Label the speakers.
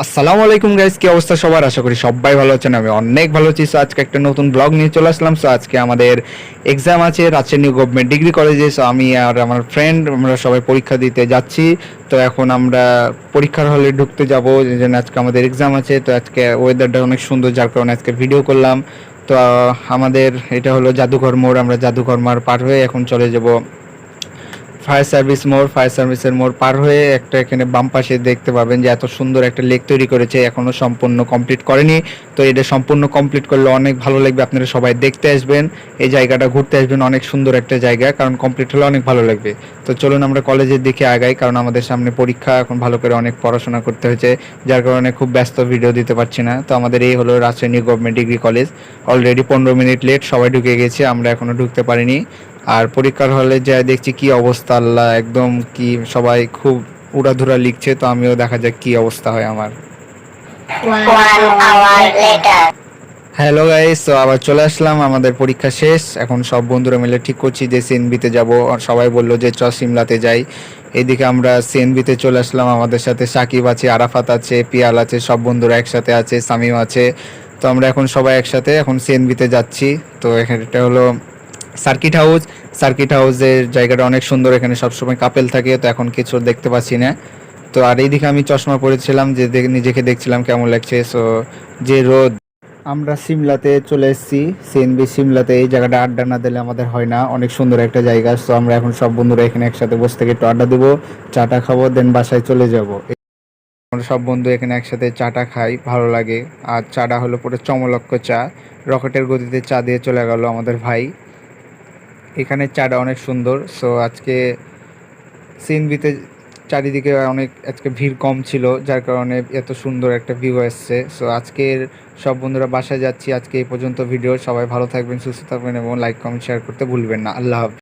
Speaker 1: আসসালামু আলাইকুম গাইস কি অবস্থা সবার? আশা করি সবাই ভালো আছেন, আমি অনেক ভালো আছি। সো আজকে একটা নতুন ব্লগ নিয়ে চলে আসলাম। সো আজকে আমাদের এক্সাম আছে, রাজশাহী নিউ গভর্নমেন্ট ডিগ্রি কলেজে সো আমি আর আমার ফ্রেন্ড আমরা সবাই পরীক্ষা দিতে যাচ্ছি। তো এখন আমরা পরীক্ষার হলে ঢুকতে যাব যে জন্য আজকে আমাদের এক্সাম আছে। তো আজকে ওয়েদারটা অনেক সুন্দর, যার কারণে আজকে ভিডিও করলাম। তো, আমাদের এটা হলো জাদুঘর মোড়, আমরা জাদুঘর মোড় পার হয়ে এখন চলে যাব। ফায়ার সার্ভিস মোড়, ফায়ার সার্ভিসের মোড় পার হয়ে একটা এখানে বাম পাশে দেখতে পাবেন যে এত সুন্দর একটা লেক তৈরি করেছে, এখনও সম্পূর্ণ কমপ্লিট করেনি। তো এটা সম্পূর্ণ কমপ্লিট করলে অনেক ভালো লাগবে, আপনারা সবাই দেখতে আসবেন, এই জায়গাটা ঘুরতে আসবেন, অনেক সুন্দর একটা জায়গা, কারণ কমপ্লিট হলে অনেক ভালো লাগবে। তো চলুন আমরা কলেজের দিকে আগাই, কারণ আমাদের সামনে পরীক্ষা, এখন ভালো করে অনেক পড়াশোনা করতে হয়েছে, যার কারণে খুব ব্যস্ত ভিডিও দিতে পারছি না। তো আমাদের এই হলো Rajshahi government degree college. Already পনেরো মিনিট লেট সবাই ঢুকে গেছে, আমরা এখনও ঢুকতে পারিনি। আর পরীক্ষার হলে যা দেখছি কি অবস্থা, আল্লাহ একদম কি সবাই খুব উড়াধুরা লিখছে, তো আমিও দেখা যাক কি অবস্থা হয় আমার. হ্যালো গাইস তো আবার চলে আসলাম, আমাদের পরীক্ষা শেষ। এখন সব বন্ধুরা মিলে ঠিক করছি যে সিএনবিতে যাব। আর সবাই বলল যে চ সিমলাতে যাই। এদিকে আমরা সিএনবিতে চলে আসলাম, আমাদের সাথে সাকিব আছে, আরাফাত আছে, পিয়াল আছে, সব বন্ধুরা একসাথে আছে, সামিম আছে। তো আমরা এখন সবাই একসাথে এখন সিএনবিতে যাচ্ছি। তো এখানে এটা হলো সার্কিট হাউস। সার্কিট হাউসের জায়গাটা অনেক সুন্দর, এখানে সবসময় কাপেল থাকে, তো এখন কিছু দেখতে পাচ্ছি না। তো আর এইদিকে আমি চশমা পরেছিলাম, যে নিজেকে দেখছিলাম কেমন লাগছে। সো যে রোদ। আমরা সিমলাতে চলে এসেছি। সিএনবি সিমলাতে এই জায়গাটা আড্ডা না দিলে আমাদের হয় না। অনেক সুন্দর একটা জায়গা। তো আমরা এখন সব বন্ধুরা এখানে একসাথে বসে থেকে একটু আড্ডা দেবো, চাটা খাব দেন বাসায় চলে যাব। আমরা সব বন্ধু এখানে একসাথে চাটা খাই, ভালো লাগে। আর চাটা হলো পুরো চমলক্ষ চা। রকেটের গতিতে চা দিয়ে চলে গেল আমাদের ভাই। এখানে চাটা অনেক সুন্দর। সো আজকে সিনবিতে চারিদিকে অনেক আজকে ভিড় কম ছিল, যার কারণে এত সুন্দর একটা ভিউ এসছে সো আজকের সব বন্ধুরা বাসায় যাচ্ছি। আজকে এই পর্যন্ত ভিডিও সবাই ভালো থাকবেন, সুস্থ থাকবেন এবং লাইক কমেন্ট শেয়ার করতে ভুলবেন না। আল্লাহ হাফেজ।